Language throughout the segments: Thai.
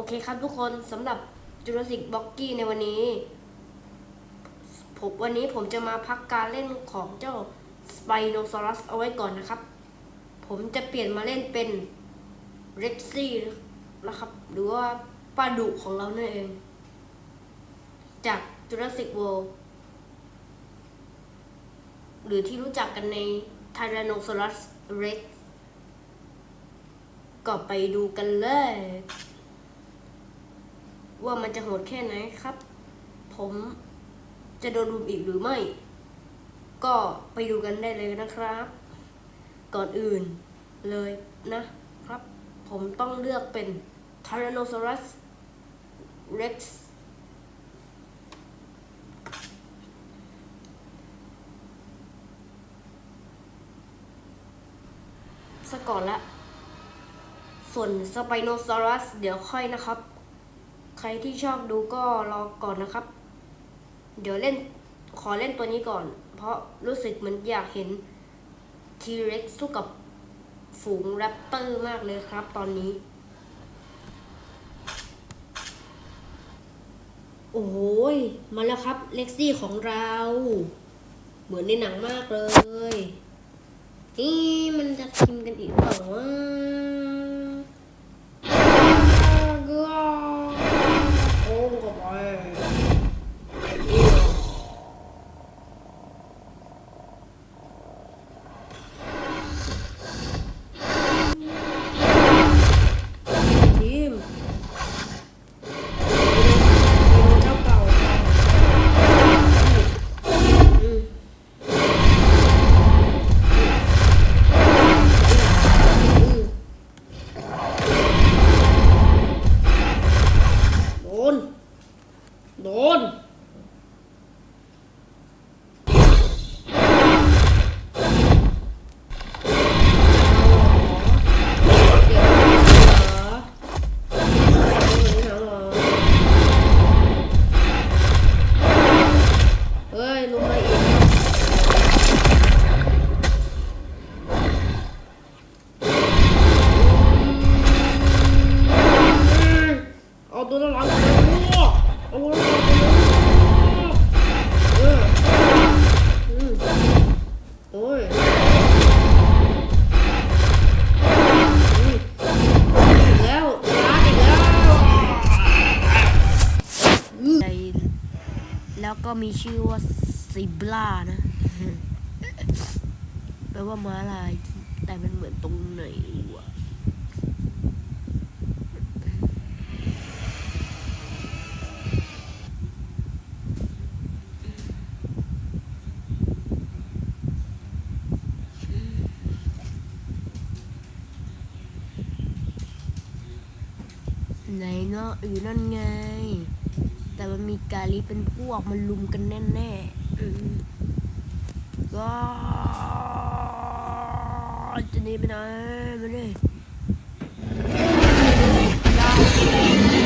โอเคครับทุกคนสำหรับจูราสสิกบ็อกกี้ในวันนี้ผมวันนี้ผมจะมาพักการเล่นของเจ้าสไปโนซอรัสเอาไว้ก่อนนะครับ ผมจะเปลี่ยนมาเล่นเป็นเร็กซี่นะครับ หรือว่าปลาดุของเรานั่นเอง จากจูราสสิก w ว r l d หรือที่รู้จักกันใน Tyrannosaurus Rex ก็ไปดูกันเลย ว่ามันจะโหดแค่ไหนครับ ผมจะโดนรุมอีกหรือไม่ ก็ไปดูกันได้เลยนะครับ ก่อนอื่นเลยนะครับ ผมต้องเลือกเป็น Tyrannosaurus Rex ซะก่อนละ ส่วนสไปโนซอรัสเดี๋ยวค่อยนะครับ ใครที่ชอบดูก็รอก่อนนะครับ เดี๋ยวเล่นขอเล่นตัวนี้ก่อน เพราะรู้สึกเหมือนอยากเห็นทีเร็กสู้กับฝูงแรปเตอร์มากเลยครับตอนนี้ โอ้ยมาแล้วครับเล็กซี่ของเรา เหมือนในหนังมากเลยนี่มันจะทิมกันอีกเปล่าวะก็โโดน ชื่อว่าซิบลานะ แปลว่าม้าลาย แต่มันเหมือนตรงไหนวะไหนเนาะอยู่นั่นไง แต่มันมีกาลิเป็นพวกมันลุมกันแน่แน่ก็จะหนีไปไหนมาเลย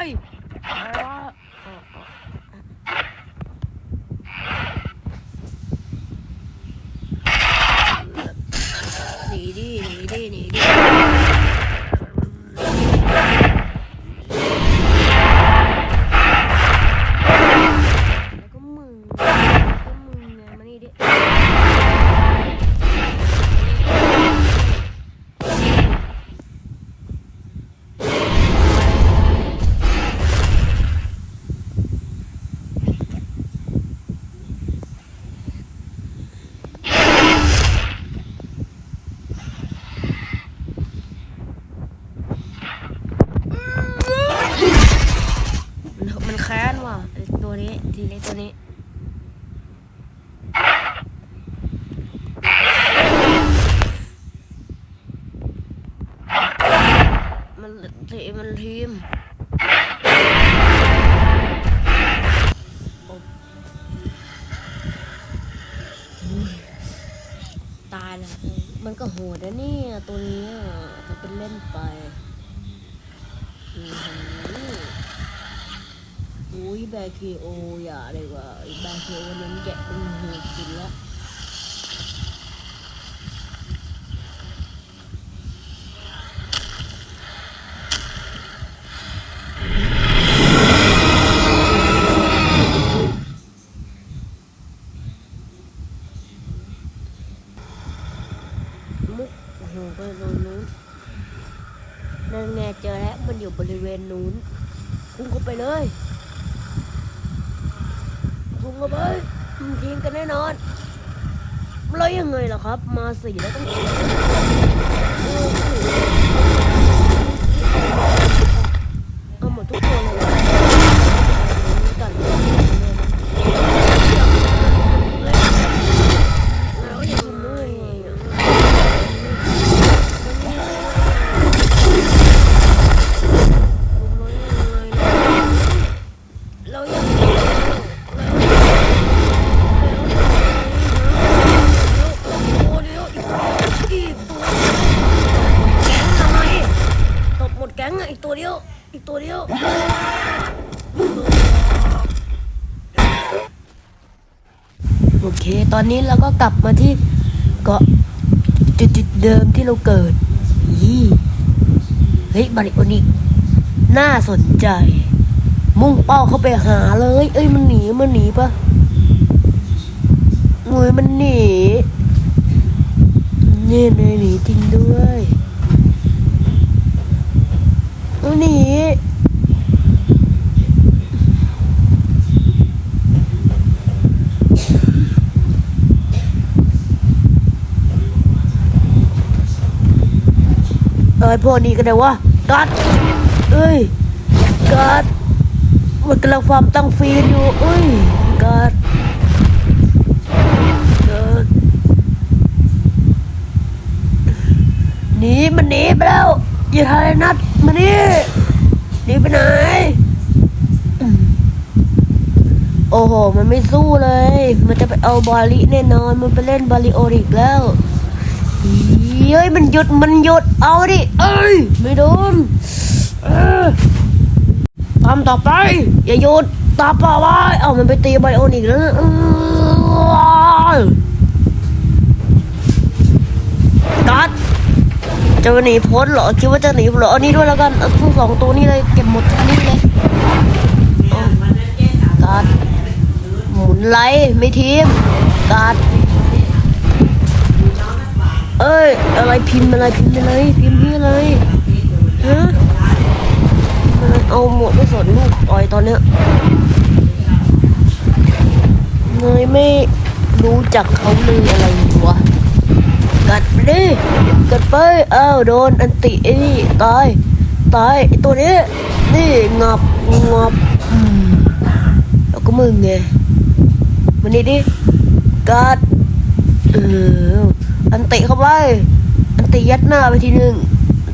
ไป ตัวนี้ทีเล็กตัวนี้มันทีมันทีมตายแล้วมันก็โหดนะเนี่ยตัวนี้ยถ้าเป็นเล่นไปอือหื ออุ้ยแบคเคโออย่าเลยว่าแบคเคโอนั้นแกะเป็นหดสุดละมุกโอ้โหไปตรงนู้นนั่นไงเจอแล้วมันอยู่บริเวณนู้นพุ่งเข้าไปเลย พุ่งเอ้ยมันทิ้งกันแน่นอนแล้วยังไงล่ะครับ มาสี่แล้วต้องสี่เอาหมดทุกตัวเลย อีกตัวเดียวโอเค ตอนนี้เราก็กลับมาที่เกาะจุดจุดๆเดิมที่เราเกิดยี่เฮ้ยบาริโอนิกน่าสนใจ มุ่งเป้าเข้าไปหาเลย เอ้ยมันหนีมันหนีปะงวยมันหนีเนี่ยหนีจริงด้วย มันหนีเอ้ยพวกนี้กันเลยวะกัดเอ้ยกัดมันกำลังฟาร์มตั้งฟีกันอยู่เอ้ยกาดกิดหนีมันหนีไปแล้ว อย่าทำอะไรนัดมานี่หนีไปไหน โอ้โห มันไม่สู้เลย มันจะไปเอาบาลิแน่นอน มันไปเล่นบาลิโอริกแล้วเฮ้ย มันหยุด มันหยุด เอาดิ เอ้ย ไม่โดนทำต่อไป อย่าหยุดตาเปล่าไว้เอามันไปตีไบโอนิกแล้วนะอื้อกัด จะหนีพ้นเหรอคิดว่าจะหนีเหรอเอานี่ด้วยแล้วกันทั้งสองตัวนี้เลยเก็บหมดทั้งนี้เลยเอากัดหมุนไลไม่ทีมกัดเอ้ยอะไรพิมพ์อะไรพิมพ์อะไรพิมพ์พี่อะไรฮะมันเอาหมดไม่สนลูกออยตอนเนี้ยเนยไม่รู้จักเขาเลยอะไร วะกัดไปดิกัดไปอ้าวโดนอันติไอ้นี่ตายตายไอ้ตัวนี้นี่งับงับแล้วก็มึงไงมันนี่ดิกัดเอออันติเข้าไป อันติยัดหน้าไปทีหนึ่ง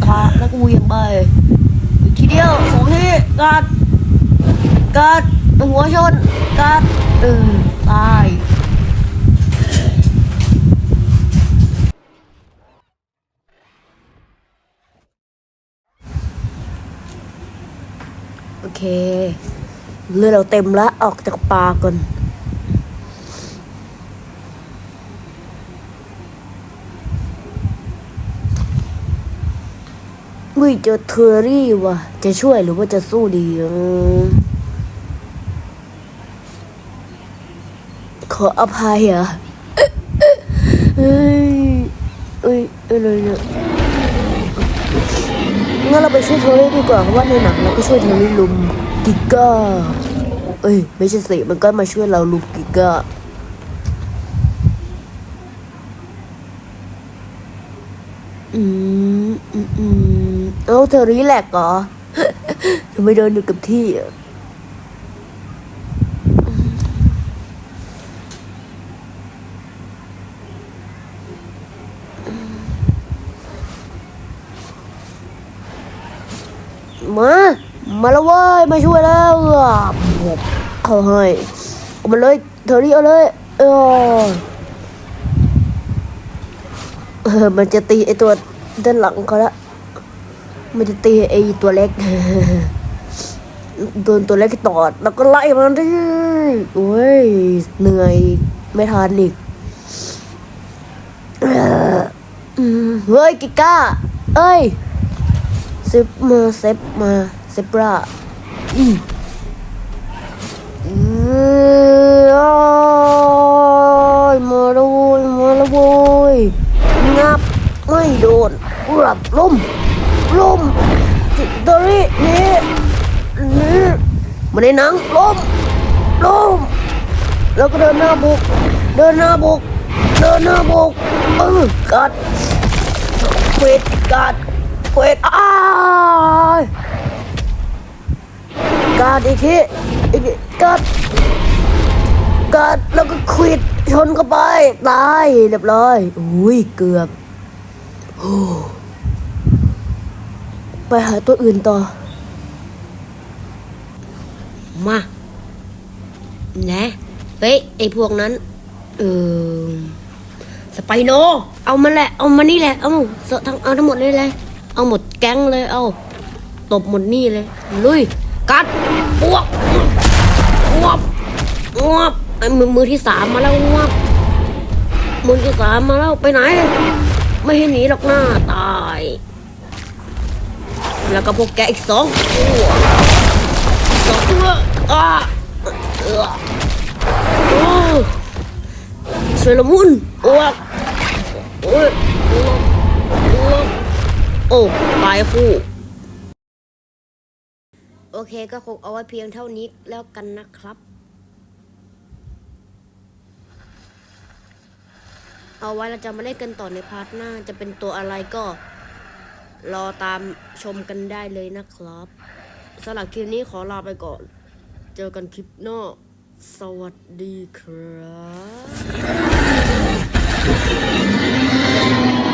พาแล้วก็เหวียงไปทีเดียวสองทีกัดกัดหัวชนกัดเออตายโอ เคเลือดเราเต็มแล้วออกจากปากก่อนวิเจอเทอรี่ว่ะ จะช่วยหรือว่าจะสู้ดีอืมขออภัยอะเอ้ยเอ้ยอะไรเนี่ย งั้นเราไปช่วยเทอรี่ดีกว่าเพราะว่าในหนังเราก็ช่วยเทอรี่ลุมกิก้าเอ้ยไม่ใช่สิมันก็มาช่วยเราลุมกิก้าอืมอืมอืมเอาเธอรีแลกเหรอทำไมเดินอยู่กับที่ มา มาแล้วเว้ยมาช่วยแล้วเขาให้เอามาเลยเธอรีเอาเลยเออเออมันจะตีไอตัวด้านหลังเขาละมันจะตีไอตัวเล็กโดนตัวเล็กตอด แล้วก็ไล่มันดิโอ้ยเหนื่อยไม่ทันอีกเฮ้ยกิก้า เอ้ย ซฟมาเซฟมาเซฟราอืมอืออ้ายมาแล้วโวยมาแล้วโวยงับไม่โดนรับล่มล่มจิตตรินี่นี่มาในหนังล้มล้มแล้วก็เดินหน้าบุก เดินหน้าบุก เดินหน้าบุกเออกัดเวทกัด เวทอ้ากัดอีกทีอีกกัดกัดแล้วก็ควิดชนเข้าไปตายเรียบร้อยอุ้ยเกือบไปหาตัวอื่นต่อ มานะเฮ้ยไอพวกนั้น เออสไปโน เอามันแหละ เอามานี่แหละ เอาเสอะทั้งเอาทั้งหมดเลยเลย เอาหมดแก๊งเลย เอาตบหมดนี่เลย ลุย กัดปวกงวบงวบไอ้มือมือที่สามมาแล้วงวบมือที่สามมาแล้วไปไหน ไม่ให้หนีหรอกหน้าตาย แล้วก็พวกแกอีกสองตัวสองตัวอ่าเออโอ้เซรามุนอ้ยโอ้ยโอ้ยโอ้ย โอ้ตายคู่ โอเคก็คงเอาไว้เพียงเท่านี้แล้วกันนะครับ เอาไว้เราจะมาเล่นกันต่อในพาร์ทหน้าจะเป็นตัวอะไรก็ รอตามชมกันได้เลยนะครับสำหรับคลิปนี้ขอลาไปก่อน เจอกันคลิปหน้าสวัสดีครับ